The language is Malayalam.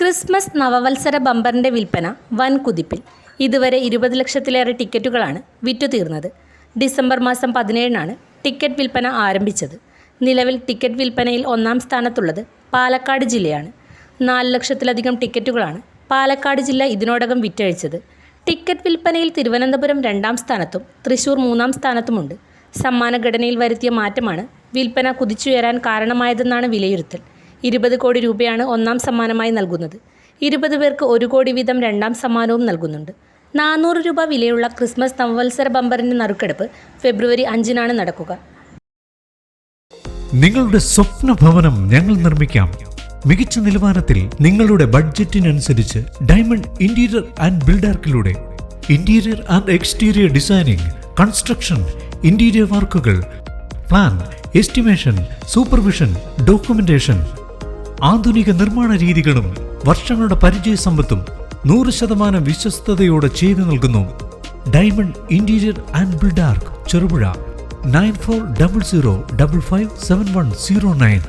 ക്രിസ്മസ് നവവത്സര ബമ്പറിന്റെ വിൽപ്പന വൻ കുതിപ്പിൽ. ഇതുവരെ ഇരുപത് ലക്ഷത്തിലേറെ ടിക്കറ്റുകളാണ് വിറ്റുതീർന്നത് ഡിസംബർ മാസം പതിനേഴിനാണ് ടിക്കറ്റ് വിൽപ്പന ആരംഭിച്ചത്. നിലവിൽ ടിക്കറ്റ് വിൽപ്പനയിൽ ഒന്നാം സ്ഥാനത്തുള്ളത് പാലക്കാട് ജില്ലയാണ്. നാല് ലക്ഷത്തിലധികം ടിക്കറ്റുകളാണ് പാലക്കാട് ജില്ല ഇതിനോടകം വിറ്റഴിച്ചത്. ടിക്കറ്റ് വിൽപ്പനയിൽ തിരുവനന്തപുരം രണ്ടാം സ്ഥാനത്തും തൃശൂർ മൂന്നാം സ്ഥാനത്തുമുണ്ട്. സമ്മാനഘടനയിൽ വരുത്തിയ മാറ്റമാണ് വിൽപ്പന കുതിച്ചുയരാൻ കാരണമായതെന്നാണ് വിലയിരുത്തൽ. ഇരുപത് കോടി രൂപയാണ് ഒന്നാം സമ്മാനമായി നൽകുന്നത്. ഇരുപത് പേർക്ക് ഒരു കോടി വീതം രണ്ടാം സമ്മാനവും നൽകുന്നുണ്ട്. നാനൂറ് രൂപ വിലയുള്ള ക്രിസ്മസ് നവവത്സര ബമ്പറിന്റെ നറുക്കെടുപ്പ് ഫെബ്രുവരി അഞ്ചിനാണ് നടക്കുക. നിങ്ങളുടെ സ്വപ്ന ഭവനം ഞങ്ങൾ നിർമ്മിക്കാം. മികച്ച നിലവാരത്തിൽ നിങ്ങളുടെ ബഡ്ജറ്റിനനുസരിച്ച് diamond interior and ബിൽഡാർക്കിലൂടെ interior and exterior designing construction interior വർക്കുകൾ പ്ലാൻ എസ്റ്റിമേഷൻ സൂപ്പർവിഷൻ ഡോക്യുമെന്റേഷൻ ആധുനിക നിർമ്മാണ രീതികളും വർഷങ്ങളുടെ പരിചയ സമ്പത്തും നൂറ് ശതമാനം വിശ്വസ്തയോടെ ചെയ്തു നൽകുന്നു. Diamond interior and Buildark Cherupuzha nine four double zero double five seven one zero nine.